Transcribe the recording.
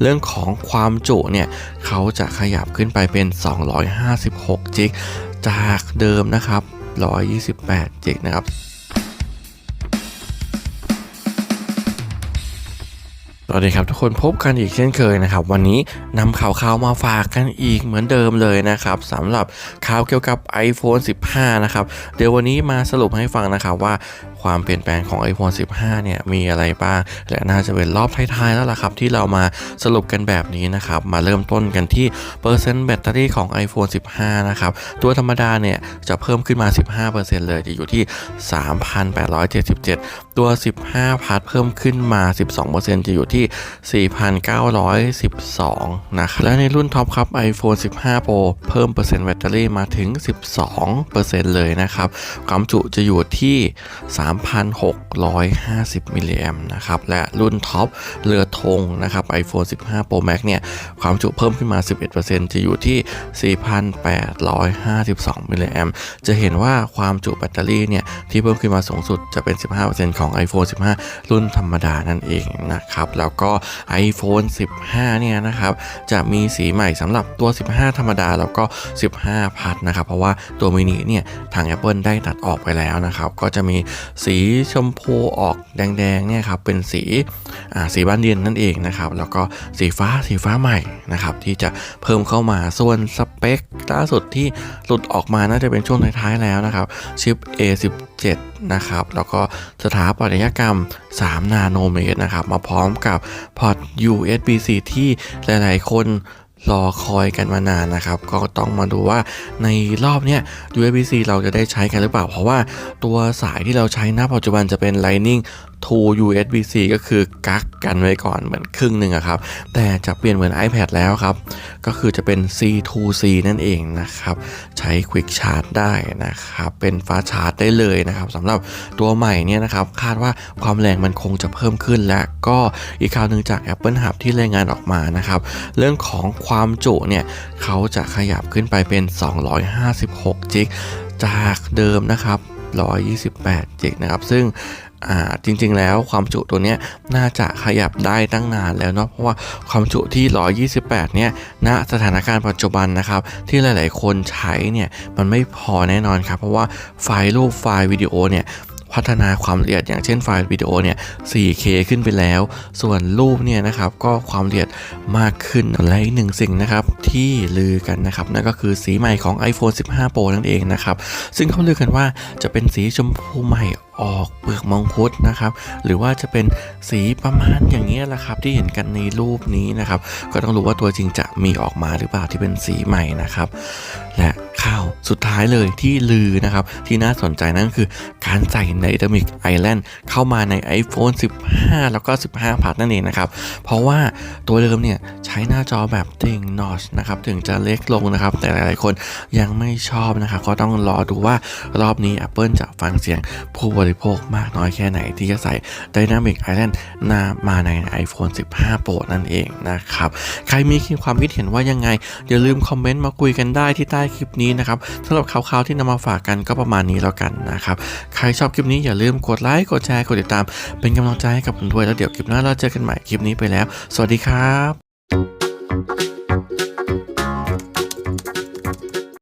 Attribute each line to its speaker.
Speaker 1: เรื่องของความจุเนี่ยเขาจะขยับขึ้นไปเป็น 256 จิก จากเดิมนะครับ 128 จิกนะครับ สวัสดีครับทุกคนพบกันอีกเช่นเคยนะครับ วันนี้นำข่าวข่าวๆมาฝากกันอีกเหมือนเดิมเลยนะครับสำหรับข่าวเกี่ยวกับ iPhone 15 นะครับ เดี๋ยววันนี้มาสรุปให้ฟังนะครับว่าความเปลี่ยนแปลงของ iPhone 15 เนี่ยมีอะไรบ้าง และน่าจะเป็นรอบท้ายๆแล้วล่ะครับ ที่เรามาสรุปกันแบบนี้นะครับ มาเริ่มต้นกันที่เปอร์เซ็นต์แบตเตอรี่ของ iPhone 15 นะครับ ตัวธรรมดาเนี่ยจะเพิ่มขึ้นมา 15%เลยจะอยู่ที่ 3,877 ตัว 15 พัทเพิ่มขึ้นมา 12%จะอยู่ที่4,912 นะครับ และในรุ่นท็อปครับ iPhone 15 Pro เพิ่มเปอร์เซ็นต์แบตเตอรี่มาถึง 12%เลยนะครับ ความจุจะอยู่ที่ 3,650 มิลลิแอมนะครับ และรุ่นท็อปเรือธงนะครับ iPhone 15 Pro Max เนี่ย ความจุเพิ่มขึ้นมา 11%จะอยู่ที่ 4,852 มิลลิแอมจะเห็นว่าความจุแบตเตอรี่เนี่ย ที่เพิ่มขึ้นมาสูงสุดจะเป็น 15%ของ iPhone 15 รุ่นธรรมดานั่นเองนะครับ แล้วก็ iPhone 15 เนี่ยนะครับจะมีสีใหม่สำหรับตัว 15 ธรรมดา แล้วก็ 15 พัดนะครับ เพราะว่าตัวมินิเนี่ยทาง Apple ได้ตัดออกไปแล้วนะครับ ก็จะมีสีชมพูออกแดงๆเนี่ยครับเป็นสีสีบ้านเย็นนั่นเองนะครับแล้วก็สีฟ้าสีฟ้าใหม่นะครับที่จะเพิ่มเข้ามาส่วนสเปคล่าสุดที่หลุดออกมาน่าจะเป็นช่วงท้ายๆแล้วนะครับชิป A17 นะครับ แล้วก็สถาปัตยกรรม 3 นาโนเมตรนะครับ มาพร้อมกับพอร์ต USB-C ที่หลาย ๆ คนรอคอยกันมานานนะครับ ก็ต้องมาดูว่าในรอบเนี้ย USB-C เราจะได้ใช้กันหรือเปล่า เพราะว่าตัวสายที่เราใช้ณปัจจุบันจะเป็น Lightning to USB-C ก็คือกักกันไว้ก่อนเหมือนครึ่งหนึ่งอะครับ แต่จะเปลี่ยนเหมือน iPad แล้วครับ ก็คือจะเป็น C to C นั่นเองนะครับ ใช้ Quick Charge ได้นะครับ เป็นฟ้าชาร์จได้เลยนะครับสำหรับตัวใหม่เนี่ยนะครับ คาดว่าความแรงมันคงจะเพิ่มขึ้น และก็อีกข่าวหนึ่งจาก Apple Hub ที่รายงานออกมานะครับ เรื่องของความจุเนี่ยเขาจะขยับขึ้นไปเป็น 256 จิกจากเดิมนะครับ 128จิกนะครับซึ่งอ่าจริงๆ แล้วความจุตัวนี้น่าจะขยับได้ตั้งนานแล้วเนาะเพราะว่าความจุที่ 128 เนี่ยณสถานการณ์ปัจจุบันนะครับ ที่หลายๆ คนใช้เนี่ยมันไม่พอแน่นอนครับ เพราะว่าไฟล์รูปไฟล์วิดีโอเนี่ยพัฒนาความละเอียดอย่างเช่นไฟล์วิดีโอเนี่ย 4K ขึ้นไปแล้ว ส่วนรูปเนี่ยนะครับก็ความละเอียดมากขึ้นและอีกหนึ่งสิ่งนะครับที่ลือกันนะครับนั่นก็คือสีใหม่ของ iPhone 15 Pro นั่นเองนะครับซึ่งเขาลือกันว่าจะเป็นสีชมพูใหม่ออกเปลือกมังคุดนะครับหรือว่าจะเป็นสีประมาณอย่างนี้ยแหละครับที่เห็นกันในรูปนี้นะครับก็ต้องรู้ว่าตัวจริงจะมีออกมาหรือเปล่าที่เป็นสีใหม่นะครับและข่าวสุดท้ายเลยที่ลือนะครับที่น่าสนใจนั่นก็คือการใส่ Dynamic Island เข้ามาใน iPhone 15 แล้วก็ 15พัดนั่นเองนะครับเพราะว่าตัวเดิมเนี่ยใช้หน้าจอแบบติ่งนอชนะครับถึงจะเล็กลงนะครับ แต่หลายๆคนยังไม่ชอบนะครับก็ต้องรอดูว่ารอบนี้ Apple จะฟังเสียงผู้บริโภคมากน้อยแค่ไหนที่จะใส่ Dynamic Island นามาใน iPhone 15 Pro นั่นเองนะครับ ใครมีความคิดเห็นว่ายังไง อย่าลืมคอมเมนต์มาคุยกันได้ที่ใต้คลิปนี้นะครับสำหรับข่าวๆที่นำมาฝากกันก็ประมาณนี้แล้วกันนะครับ ใครชอบคลิปนี้อย่าลืมกดไลค์กดแชร์กดติดตาม เป็นกำลังใจให้กับผมด้วยแล้วเดี๋ยวคลิปหน้าเราเจอกันใหม่คลิปนี้ไปแล้ว สวัสดีครับ